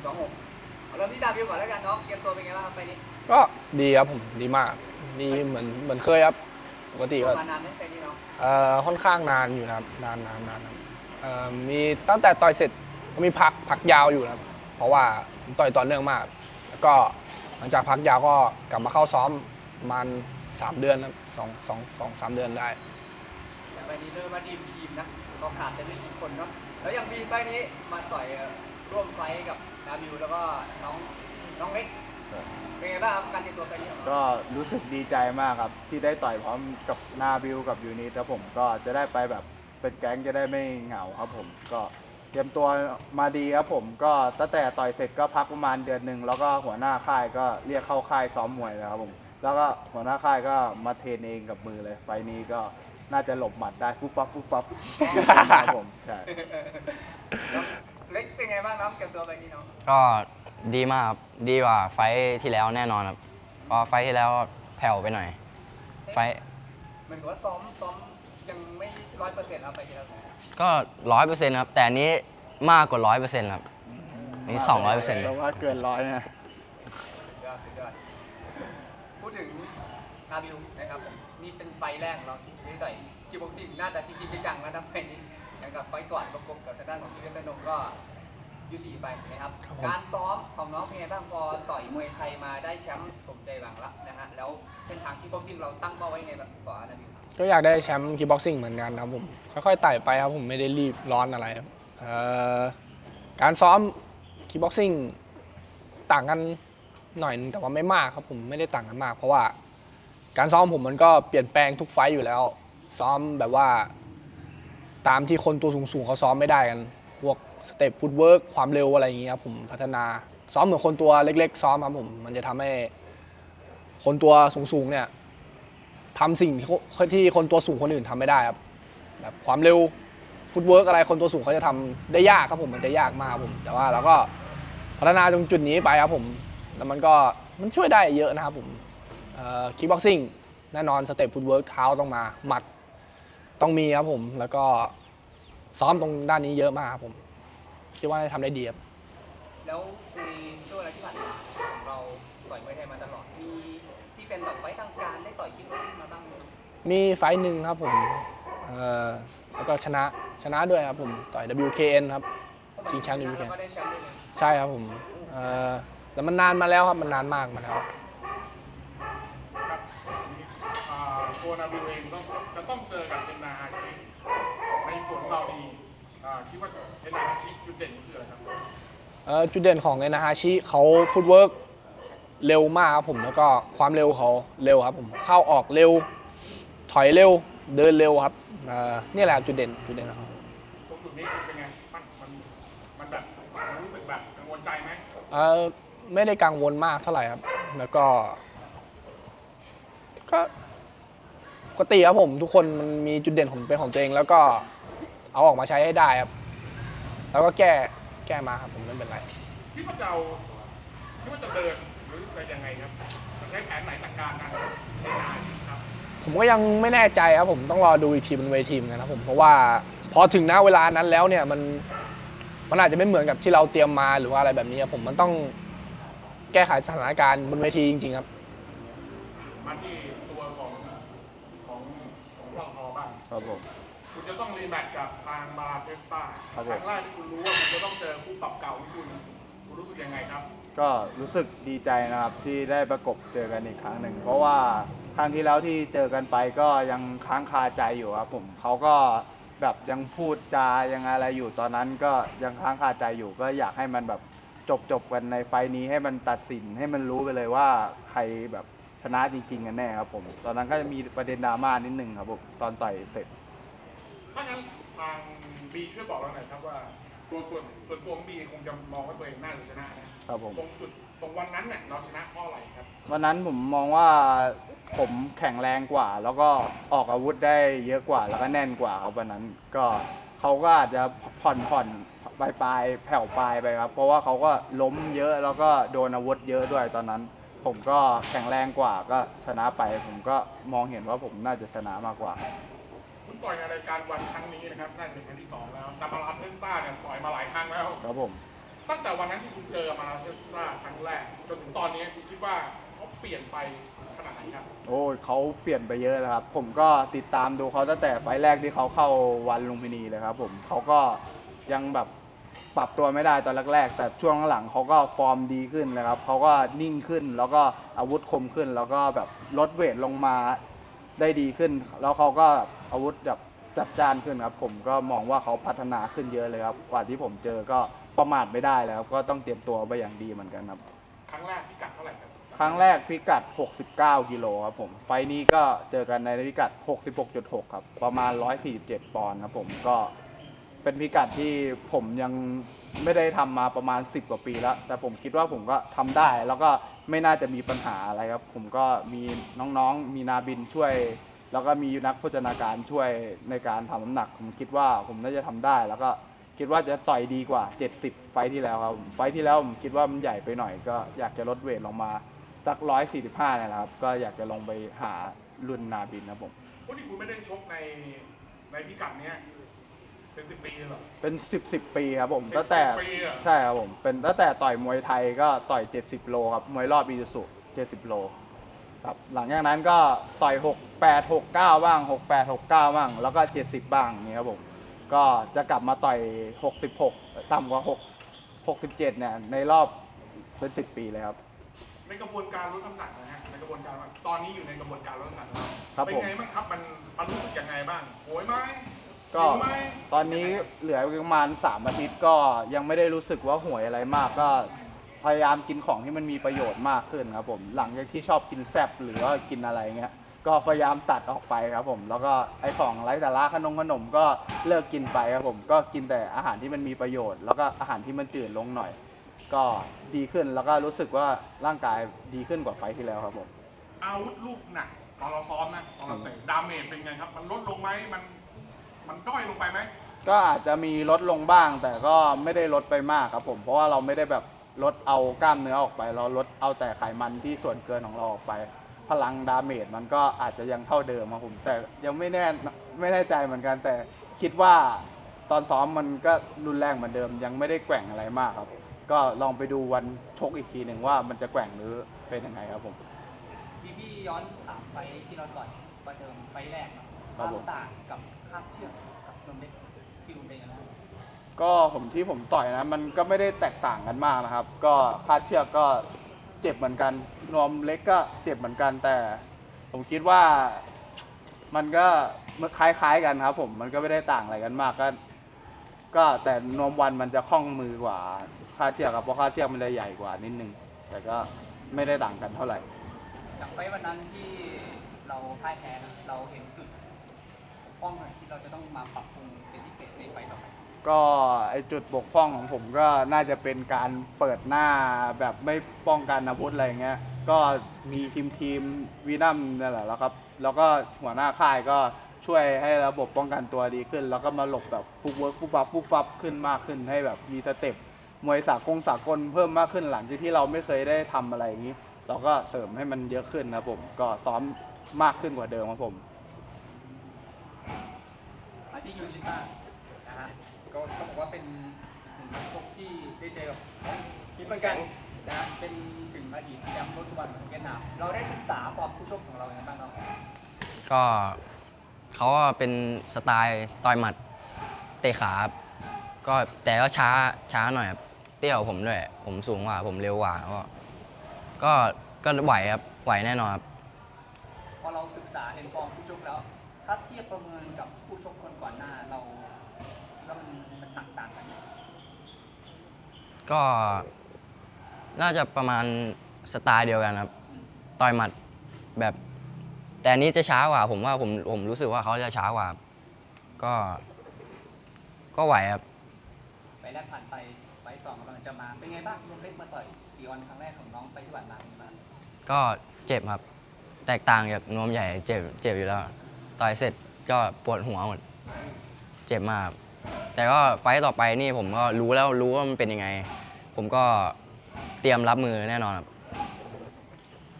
นึ่งสองหกเอาเริ่มที่ดาวิวก่อนแล้วกันเนาะเตรียมตัวเป็นไงบ้างครับไฟล์นี้ก็ดีครับผมดีมากดีเหมือนเหมือนเคยครับ ปกติก็มานานไหมไฟล์นี้เนาะเอ่อค่อนข้างนานอยู่นะครับนานนานนานครับเอ่อมีตั้งแต่ต่อยเสร็จก็มีพักพักยาวอยู่นะครับเพราะว่าผมต่อยต่อเนื่องมาก แล้วก็หลังจากพักยาวก็กลับมาเข้าซ้อมประมาณสามเดือนครับสองสองสองสามเดือนได้ แต่ไฟล์นี้เริ่มมาดีมทีมนะเราขาดแต่ไม่กี่คนเนาะแล้วอย่างบีไฟล์นี้มาต่อยร่วมไฟล์กับดาวิวแล้วก็น้องน้องเล็กเป็นไงบ้างครับการเตรียมตัวไฟล์นี้ของเราก็รู้สึกดีใจมากครับ ที่ได้ต่อยพร้อมกับนาบิวกับยูนิตแล้วผมก็จะได้ไปแบบเป็นแก๊งจะได้ไม่เหงาครับผมก็เตรียมตัวมาดีครับผมก็ตั้งแต่ต่อยเสร็จก็พักประมาณเดือนหนึ่งแล้วก็หัวหน้าค่ายก็เรียกเข้าค่ายซ้อมมวยเลยครับผมแล้วก็หัวหน้าค่ายก็มาเทรนเองกับมือเลย ไฟล์นี้ก็น่าจะหลบหมัดได้ฟุบฟับฟุบฟับครับผมใช่แล้ว เล็กเป็นไงบ้างน้องเตรียมตัวไฟล์นี้เนาะก็ดีมากครับดีกว่าไฟท์ที่แล้วแน่นอนครับเพราะไฟท์ที่แล้วแผ่วไปหน่อย ไฟท์เหมือนกับว่าซ้อมซ้อมยังไม่ร้อยเปอร์เซ็นต์ครับไฟล์ที่แล้วก็ร้อยเปอร์เซ็นต์ครับ แต่อันนี้มากกว่าร้อยเปอร์เซ็นต์ครับอันนี่สองร้อยเปอร์เซ็นต์แล้วว่าเกินร้อยนะ สุดยอดสุดยอดพูดถึงนาบิวนะครับผมนี่เป็นไฟล์แรกของเราที่ได้ต่อยคิวบ็อกซิ่งน่าจะจริงๆจังๆแล้วนะไฟล์นี้ นะครับไฟล์ก่อนประกบกับทางด้านของพี่เวทนงก็ยุติไปนะครับ ครับผม การซ้อมของน้องเป็นไงบ้างพอต่อยมวยไทยมาได้แชมป์สมใจหวังแล้วนะฮะแล้วเส้นทางคิวบ็อกซิ่งเราตั้งเป้าไว้ไงบ้างก่อนนาบิวก็อยากได้แชมป์คีบ็อกซิ่งเหมือนกันครับผม ค่อยๆไต่ไปครับผมไม่ได้รีบร้อนอะไรครับเอ่อการซ้อมคีบ็อกซิ่งต่างกันหน่อยนึงแต่ว่าไม่มากครับผมไม่ได้ต่างกันมาก เพราะว่าการซ้อมผมมันก็เปลี่ยนแปลงทุกไฟต์อยู่แล้ว ซ้อมแบบว่า ตามที่คนตัวสูงๆเขาซ้อมไม่ได้กัน พวกสเต็ปฟุตเวิร์กความเร็วอะไรอย่างเงี้ยครับผมพัฒนาซ้อมเหมือนคนตัวเล็ก ๆ ซ้อมครับผม มันจะทำให้ คนตัวสูงๆเนี่ยทำสิ่งที่คนตัวสูงคนอื่นทำไม่ได้ครับแบบความเร็วฟุตเวิร์กอะไรคนตัวสูงเขาจะทำได้ยากครับผมมันจะยากมากครับผม แต่ว่าเราก็พัฒนาตรงจุดนี้ไปครับผม แล้วมันก็มันช่วยได้เยอะนะครับผมคิกบ็อกซิ่งแน่นอนสเต็ปฟุตเวิร์กเท้าต้องมาหมัด ต้องมีครับผม แล้วก็ซ้อมตรงด้านนี้เยอะมากครับผม คิดว่าได้ทำได้ดีครับ แล้วในช่วงเวลาที่ผ่านมาเราต่อยมวยไทยมาตลอด มีที่เป็นแบบไฟต์ทางการได้ต่อยคิดว่าซิ่งมาบ้างไหมมีไฟท์หนึ่งครับผมเอ่อแล้วก็ชนะชนะด้วยครับผมต่อย WKN ครับ ชิงแชมป์แล้ว WKN ก็ได้แชมป์ด้วยเลยใช่ครับผมเอ่อแต่มันนานมาแล้วครับ มันนานมากมาแล้ว ครับอ่า ตัวนาบิวเองต้องจะต้องเจอกับเอ็นนาฮาชิในส่วนของเราดีอ่าคิดว่าเอ็นนาฮาชิจุดเด่นคืออะไรครับเอ่อจุดเด่นของเอนาฮาชิเขาฟุตเวิร์กเร็วมากครับผมแล้วก็ความเร็วเขาเร็วครับผมเข้าออกเร็ว ถอยเร็วเดินเร็วครับเอ่อนี่แหละครับจุดเด่นจุดเด่นของเขาตรงจุดนี้เป็นไงมันมันมันแบบมันรู้สึกแบบกังวลใจไหมเอ่อไม่ได้กังวลมากเท่าไหร่ครับ แล้วก็ ก็ป กติครับผมทุกคนมันมีจุดเด่นของเป็นของตัวเอง แล้วก็เอาออกมาใช้ให้ได้ครับ แล้วก็แก้แก้มาครับผมไม่เป็นไร คิดว่าจะเอาคิดว่าจะเดินหรือจะยังไงครับจะใช้แผนไหนจัดการกันเอ็นนาฮาชิครับผมก็ยังไม่แน่ใจครับผมต้องรอดูอีกทีบนเวทีเหมือนกันครับผมเพราะว่าพอถึงณเวลานั้นแล้วเนี่ยมันมันอาจจะไม่เหมือนกับที่เราเตรียมมาหรือว่าอะไรแบบนี้ครับผมมันต้องแก้ไขสถานการณ์บนเวทีจริง ๆ ครับ มาที่ตัวของของของรองพอบ้าง ครับผม คุณจะต้องรีแมตช์กับทางบาราเทสตาครับคผมรั้งแรกที่คุณรู้ว่าคุณจะต้องเจอคู่ปรับเก่าที่คุณ คุณรู้สึกยังไงครับ ก็รู้สึกดีใจนะครับที่ได้ประกบเจอกันอีกครั้งหนึ่ง เพราะว่าครั้งที่แล้วที่เจอกันไปก็ยังค้างคาใจอยู่ครับผมเขาก็แบบยังพูดจายังอะไรอยู่ตอนนั้นก็ยังค้างคาใจอยู่ ก็อยากให้มันแบบจบจบกันในไฟล์นี้ให้มันตัดสินให้มันรู้ไปเลยว่าใครแบบ ชนะจริงๆกันแน่ครับผม ตอนนั้นก็จะมีประเด็นดราม่านิดนึงครับผมตอนต่อยเสร็จ ถ้างั้นทางบีช่วยบอกเราหน่อยครับว่าตัวส่วนส่วนตัวของบีคงจะมองว่าตัวเองน่าจะชนะนะครับผม ตรงจุดตรงวันนั้นเนี่ยเราชนะเพราะอะไรครับ วันนั้นผมมองว่าผมแข็งแรงกว่า แล้วก็ออกอาวุธได้เยอะกว่าแล้วก็แน่นกว่าครับวันนั้นก็เขาก็อาจจะผ่อนผ่อนปลายปลายๆแผ่วปลายไปครับ เพราะว่าเขาก็ล้มเยอะแล้วก็โดนอาวุธเยอะด้วยตอนนั้น ผมก็แข็งแรงกว่าก็ชนะไป ผมก็มองเห็นว่าผมน่าจะชนะมากกว่า คุณต่อยในรายการวันครั้งนี้นะครับน่าจะเป็นครั้งที่สองแล้วแต่มาราเทสตาเนี่ยต่อยมาหลายครั้งแล้ว ครับผม ตั้งแต่วันนั้นที่คุณเจอมาราเทสตาครั้งแรกจนถึงตอนนี้คุณคิดว่าเขาเปลี่ยนไปขนาดไหนครับ โอ้ยเขาเปลี่ยนไปเยอะเลยครับ ผมก็ติดตามดูเขาตั้งแต่ไฟล์แรกที่เขาเข้าวันลุมพินีเลยครับ ผมเขาก็ยังแบบ ปรับตัวไม่ได้ตอนแรกๆ แต่ช่วงหลังเขาก็ฟอร์มดีขึ้นเลยครับเขาก็นิ่งขึ้นแล้วก็อาวุธคมขึ้น แล้วก็แบบลดเวทลงมาได้ดีขึ้น แล้วเขาก็อาวุธแบบจัดจ้านขึ้นครับ ผมก็มองว่าเขาพัฒนาขึ้นเยอะเลยครับกว่าที่ผมเจอก็ประมาทไม่ได้เลยครับก็ต้องเตรียมตัวไปอย่างดีเหมือนกันครับ ครั้งแรกพิกัดเท่าไหร่ครับครั้งแรกพิกัด 69 กิโลครับผม ไฟล์นี้ก็เจอกันในพิกัด 66.6 ครับ ประมาณ 147 ปอนด์ครับผม ก็ เป็นพิกัดที่ผมยังไม่ได้ทำมาประมาณ 10 กว่าปีแล้ว แต่ผมคิดว่าผมก็ทำได้ แล้วก็ไม่น่าจะมีปัญหาอะไรครับ ผมก็มีน้องๆ มีนาบินช่วย แล้วก็มีนักโภชนาการช่วยในการทำน้ำหนัก ผมคิดว่าผมน่าจะทำได้ แล้วก็คิดว่าจะต่อยดีกว่า 70 ไฟล์ที่แล้วครับ ไฟล์ที่แล้วผมคิดว่ามันใหญ่ไปหน่อย ก็อยากจะลดเวทลงมาสักร้อยสี่สิบห้าเนี่ยนะครับ ก็อยากจะลงไปหารุ่นนาบินครับผม วันนี้คุณไม่ได้ชกในในพิกัดเนี้ย เป็นสิบปีเลยเหรอ เป็นสิบสิบปีครับผม10ตั้งแต่ปีเหรอ ใช่ครับผมเป็นตั้งแต่ต่อยมวยไทยก็ต่อย70โลครับมวยรอบอีซูซุ70โลครับหลังจากนั้นก็ต่อย68 69บ้าง68 69บ้าง แล้วก็70บ้างนี่ครับผมก็จะกลับมาต่อย66ต่ำกว่า6 67เนี่ยในรอบเป็น10ปีเลยครับ ในกระบวนการลดน้ำหนักนะฮะ ในกระบวนการว่าตอนนี้อยู่ในกระบวนการลดน้ำหนักแล้วครับเป็นผม ไงบ้างครับ มันมันรู้สึกยังไงบ้างโหยไหม ก็ตอนนี้เหลือประมาณ3อาทิตย์ก็ยังไม่ได้รู้สึกว่าห่วยอะไรมากก็พยายามกินของที่มันมีประโยชน์มากขึ้นครับผม หลังจากที่ชอบกินแซบหรือว่ากินอะไรเงี้ย ก็พยายามตัดออกไปครับผม แล้วก็ไอของไร้สาระขนมขนมก็เลิกกินไปครับผม ก็กินแต่อาหารที่มันมีประโยชน์ แล้วก็อาหารที่มันจืดลงหน่อย ก็ดีขึ้นแล้วก็รู้สึกว่าร่างกายดีขึ้นกว่าไฟล์ที่แล้วครับผม อาวุธลูกหนักตอนเราซ้อมนะตอนเราเตะดาเมจเป็นไงครับ มันลดลงไหมมัน มันด้อยลงไปไหมก็อาจจะมีลดลงบ้าง แต่ก็ไม่ได้ลดไปมากครับผม เพราะว่าเราไม่ได้แบบลดเอากล้ามเนื้อออกไป เราลดเอาแต่ไขมันที่ส่วนเกินของเราออกไป พลังดาเมจมันก็อาจจะยังเท่าเดิมครับผม แต่ยังไม่แน่ไม่แน่ใจเหมือนกัน แต่คิดว่าตอนซ้อมมันก็รุนแรงเหมือนเดิม ยังไม่ได้แกว่งอะไรมากครับ ก็ลองไปดูวันชกอีกทีหนึ่งว่ามันจะแกว่งหรือเป็นยังไงครับผม พี่พี่ย้อนถามไฟท์ที่เราต่อยประเดิมไฟท์แรกเนาะครับผมวามต่างกับ คาบเชือกกับนมเล็กฟิลเป็นยังไงบ้างก็ผมที่ผมต่อยนะ มันก็ไม่ได้แตกต่างกันมากนะครับ ก็คาดเชือกก็เจ็บเหมือนกันนวมเล็กก็เจ็บเหมือนกันแต่ ผมคิดว่ามันก็คล้ายๆกันครับ ผมมันก็ไม่ได้ต่างอะไรกันมากก็ ก็แต่นวมวันมันจะคล่องมือกว่าคาดเชือกครับเพราะคาดเชือกมันจะใหญ่กว่านิดนึง แต่ก็ไม่ได้ต่างกันเท่าไหร่อย่างไฟท์วันนั้นที่เราพ่ายแพ้นะเราเห็น กพร่องอะไรที่เราจะต้องมาปรับปรุงเป็นพิเศษในไฟต่อไปก็ไอจุดบกพร่องของผมก็น่าจะเป็นการเปิดหน้าแบบไม่ป้องกันอาวุธอะไรเงี้ย ก็มีทีมทีมวีนัมนั่นแหละแล้วครับ แล้วก็หัวหน้าค่ายก็ช่วยให้ระบบป้องกันตัวดีขึ้น แล้วก็มาหลบแบบฟุกเวิร์กฟุบฟับฟุบฟับขึ้นมากขึ้นให้แบบมีสเต็ปมวยสากลสากลเพิ่มมากขึ้นหลังจากที่เราไม่เคยได้ทำอะไรอย่างนี้ เราก็เสริมให้มันเยอะขึ้นนะผมก็ซ้อมมากขึ้นกว่าเดิมครับผม มาที่ยูจิต้านะฮะก็ต้องบอกว่าเป็นหนึ่งนักชกที่ได้เจอกับเขาคิดเหมือนกันนะเป็นถึงอดีตแชมป์รถทุกวันของเวียดนามเราได้ศึกษาความผู้ชกของเราอย่างไรบ้างเนาก็เขาก็เป็นสไตล์ต่อยหมัดเตะขาครับก็แต่ก็ช้าช้าหน่อยครับเตี้ยวผมด้วย ผมสูงกว่าผมเร็วกว่าก็ก็ก็ไหวครับไหวแน่นอนครับ พอเราศึกษาเห็นฟอร์มผู้ชกแล้ว ถ้าเทียบประเมินกับผู้ชกคนก่อนหน้าเราแล้วมันมันต่างต่างกันไหมก็น่าจะประมาณสไตล์เดียวกันครับต่อยหมัดแบบ แต่อันนี้จะช้ากว่า ผมว่าผมผมรู้สึกว่าเขาจะช้ากว่า ก็ ก็ไหวครับ ไปแรกผ่านไปไฟท์สองกำลังจะมา เป็นไงบ้างลมเล็กมาต่อยสี่วันครั้งแรกของน้องไฟท์ที่ผ่านมาเป็นไงบ้างก็เจ็บครับ แตกต่างจากนวมใหญ่เจ็บเจ็บอยู่แล้ว ต่อยเสร็จก็ปวดหัวหมด เจ็บมากครับแต่ก็ไฟต์ต่อไปนี่ผมก็รู้แล้วรู้ว่ามันเป็นยังไง ผมก็เตรียมรับมือแน่นอนครับ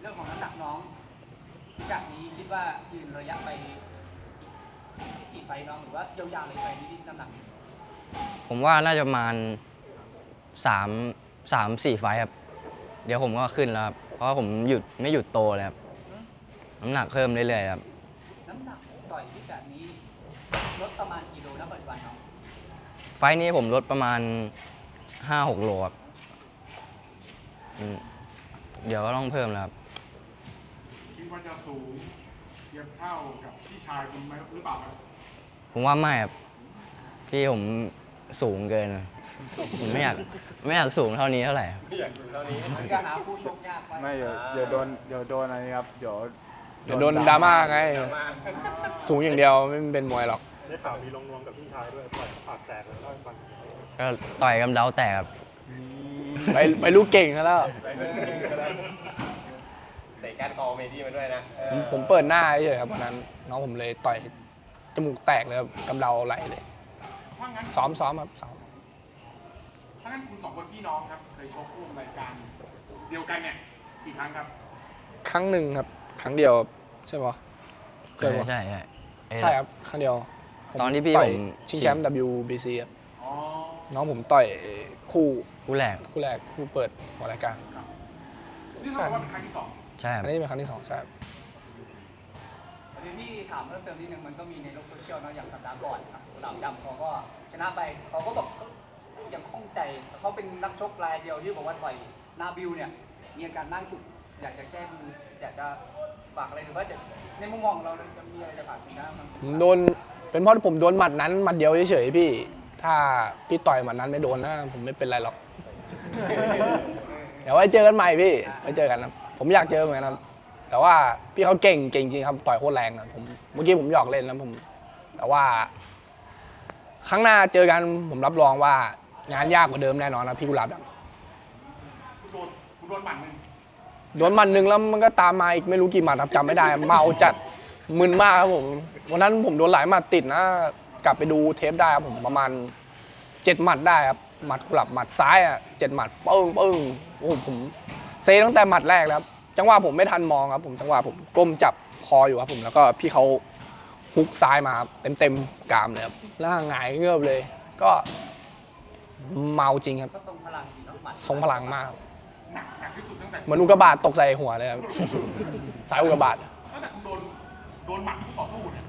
เรื่องของน้ำหนักน้องพิกัดนี้คิดว่ายืนระยะไปไฟล์น้องหรือว่ายาวๆเลยไฟล์นี้ที่น้ำหนักผมว่าน่าจะประมาณสามสามสี่ไฟท์ครับ เดี๋ยวผมก็ขึ้นแล้วครับ เพราะว่าผมหยุดไม่หยุดโตเลยครับ น้ำหนักเพิ่มเรื่อยๆครับ น้ำหนักต่อยที่แบบนี้ ลดประมาณกี่โลนะปัจจุบันน้องไฟท์นี้ผมลดประมาณ 5-6 โลครับอืมเดี๋ยวก็ต้องเพิ่มแล้วครับ คิดว่าจะสูงเทียบเท่ากับพี่ชายคุณไหมหรือเปล่าครับผมว่าไม่ครับพี่ผมสูงเกิน ผมไม่อยากไม่อยากสูงเท่านี้เท่าไหร่ครับ เป็นการหาผู้ชกยากไปไม่เดี๋ยวเดี๋ยวโดนเดี๋ยวโดนอะไรครับ เดี๋ยวเดี๋ยวโดนดราม่าไง สูงอย่างเดียวไม่เป็นมวยหรอก ได้ข่าวมีลงนวมกับพี่ชายด้วยปล่อยปากแตกเลยเล่าให้ฟังก็ต่อยกำเดาแตกครับ ไปไปลูกเก่งซะแล้ว เตะก้านคอเมดี้มาด้วยนะผมผมเปิดหน้าเฉยๆครับวันนั้นน้องผมเลยต่อยจมูกแตกเลยครับกำเดาไหลเลย ถ้างั้นซ้อมซ้อมครับซ้อมถ้างั้นคุณสองคนพี่น้องครับเคยชกร่วมรายการ เดียวกันเนี่ยกี่ครั้งครับ ครั้งหนึ่งครับ ครั้งเดียวครับใช่ปะเคยปะใช่ใช่เอ้ยใช่ครับครั้งเดียว ตอนที่พี่ต่อยผมชิงแชมป์ WBC ครับอ๋อน้องผมต่อยคู่คู่แรกคู่แรกคู่เปิดของรายการนี่เท่ากับว่าเป็นครั้งที่สองใช่คอัรับนนี้เป็นครั้งที่สองใช่ครับประเด็นที่ถามเพิ่มเติมนิดนึงมันก็มีในโลกโซเชียลเนาะอย่างสัปดาห์ก่อนครับกุหลาบดำเขาก็ชนะไปเขาก็บอกเขายังข้องใจเขาเป็นนักชกรายเดียวที่บอกว่าต่อยนาบิวเนี่ยมีอาการนั่งสุด อยากจะแก้มืออยากจะฝากอะไรหรือว่าจะในมุมมองของเราจะมีอะไรจะฝากถึงนะมันผมโดน เป็นเพราะผมโดนหมัดนั้นหมัดเดียวเฉยๆพี่ ถ้าพี่ต่อยหมัดนั้นไม่โดนนะผมไม่เป็นไรหรอก เดี๋ยวไว้เจอกันใหม่พี่ไว้เจอกันนะผมอยากเจอเหมือนกันครับ แต่ว่าพี่เขาเก่งเก่งจริงครับต่อยโคตรแรงอะผมเมื่อกี้ผมหยอกเล่นนะผม แต่ว่า ครั้งหน้าเจอกันผมรับรองว่างานยากกว่าเดิมแน่นอนนะพี่กุหลาบดำคุณโดนคุณโดนหมัดหนึ่งโดนหมัดหนึ่งแล้วมันก็ตามมาอีกไม่รู้กี่หมัดครับจำไม่ได้ เมาจัดมึนมากครับผม วันนั้นผมโดนหลายหมัดติดนะ กลับไปดูเทปได้ครับผมประมาณเจ็ดหมัดได้ครับหมัดกลับหมัดซ้ายอะเจ็ดหมัดปึ้งปึ้งโอ้โหผมเซตั้งแต่หมัดแรกแล้วจังหวะผมไม่ทันมองครับ ผมจังหวะผมก้มจับคออยู่ครับผมแล้วก็พี่เขาฮุกซ้ายมาเต็มเต็มกามเลยครับแล้วหงายเงือบเลย ก็เมาจริงครับทรงพลังดีเนาะหมัดทรงพลังมากเหมือนอุกกาบาตตกใส่หัวเลยครับสายอุกกาบาตตั้งแต่โดนโดนหมัดคู่ต่อสู้เนี่ย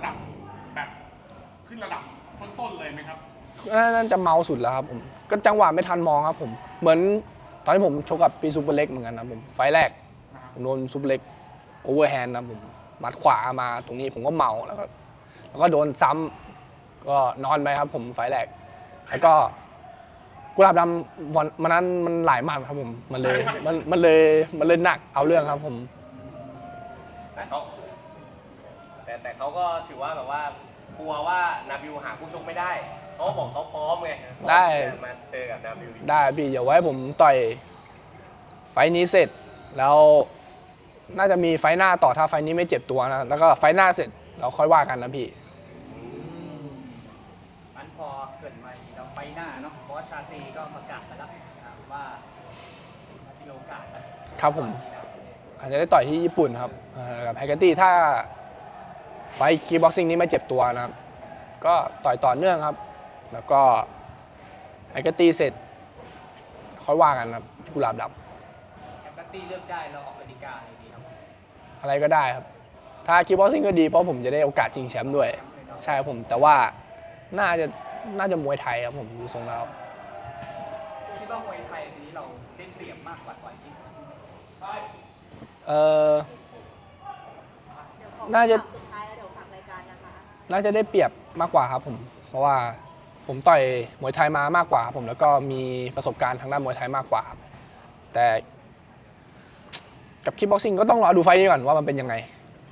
ระดับแบบขึ้นระดับต้นๆเลยไหมครับนั่นจะเมาสุดแล้วครับผม ก็จังหวะไม่ทันมองครับผม เหมือนตอนที่ผมชกกับปีซูเปอร์เล็กเหมือนกันนะผม ไฟล์แรก ผมโดนซูเปอร์เล็กโอเวอร์แฮนด์นะผมหมัดขวามาตรงนี้ผมก็เมาแล้วก็แล้วก็โดนซ้ำก็นอนไปครับผมไฟล์แรก แล้วก็กุหลาบดำวันมันนั้นมันหลายหมัดครับผม มันเลยมันมันเลยมันเลยหนักเอาเรื่องครับผม แต่เขาแต่แต่เขาก็ถือว่าแบบว่ากลัวว่านาบิวหาผู้ชกไม่ได้เขาก็บอกเขาพร้อมไงพร้อมได้ ที่จะมาเจอกับนาบิวอีกได้พี่อย่าไว้ผมต่อยไฟท์นี้เสร็จ แล้วน่าจะมีไฟท์หน้าต่อถ้าไฟท์นี้ไม่เจ็บตัวนะแล้วก็ไฟท์หน้าเสร็จเราค่อยว่ากันนะพี่ มันพอเกิดมาอีกเราไฟหน้าเนาะเพราะว่าชาตรีก็ประกาศไปแล้วนะครับว่าที่โอกาสนะครับผม อาจจะได้ต่อยที่ญี่ปุ่นครับเอ่อกับไฮเกอร์ตี้ถ้า ไฟคีบ็อกซิ่งนี้ไม่เจ็บตัวนะครับ ก็ต่อยต่อเนื่องครับ แล้วก็ไฮเกอร์ตี้เสร็จค่อยว่ากันครับที่กุหลาบดแล้วก็ตีเลือกได้เราออกกติกาอะไรดีครับำอะไรก็ได้ครับ ถ้าคีบ็อกซิ่งก็ดีเพราะผมจะได้โอกาสชิงแชมป์ด้วย ใช่ครับผม แต่ว่าน่าจะน่าจะมวยไทยครับผมดูทรงแล้วคิดว่ามวยไทยทีนี้เราได้เปรียบมากกว่าต่อยที่เออ น่าจะ น่าจะได้เปรียบมากกว่าครับผมเพราะว่าผมต่อยมวยไทยมามากกว่าผมแล้วก็มีประสบการณ์ทางด้านมวยไทยมากกว่าครับแต่กับคิกบ็อกซิ่งก็ต้องรอดูไฟต์นี้ก่อนว่ามันเป็นยังไง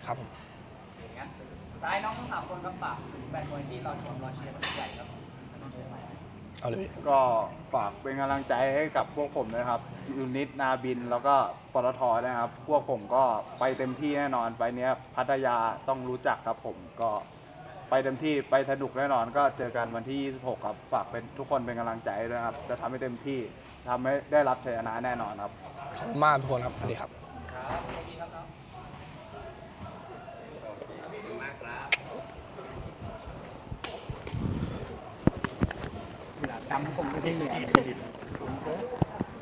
ครับผมอย่างเงี้ยสุดท้ายน้องทั้งสามคนก็ฝากถึงแฟนมวยที่รอชมรอเชียร์สุดใหญ่ครับเอาเลยก็ฝากเป็นกำลังใจให้กับพวกผมนะครับยูนิตนาบินแล้วก็ปตทนะครับ พวกผมก็ไปเต็มที่แน่นอนไปเนี้ยพัทยาต้องรู้จักครับผมก็ ไปเต็มที่ไปสนุกแน่นอนก็เจอกันวันที่ 26 ครับ ฝากเป็นทุกคนเป็นกำลังใจนะครับ จะทำให้เต็มที่ทำให้ได้รับชัยชนะแน่นอนครับ ขอบมากทุกคนครับสวัสดีครับครับมากครับจำผมก็ที่เหลื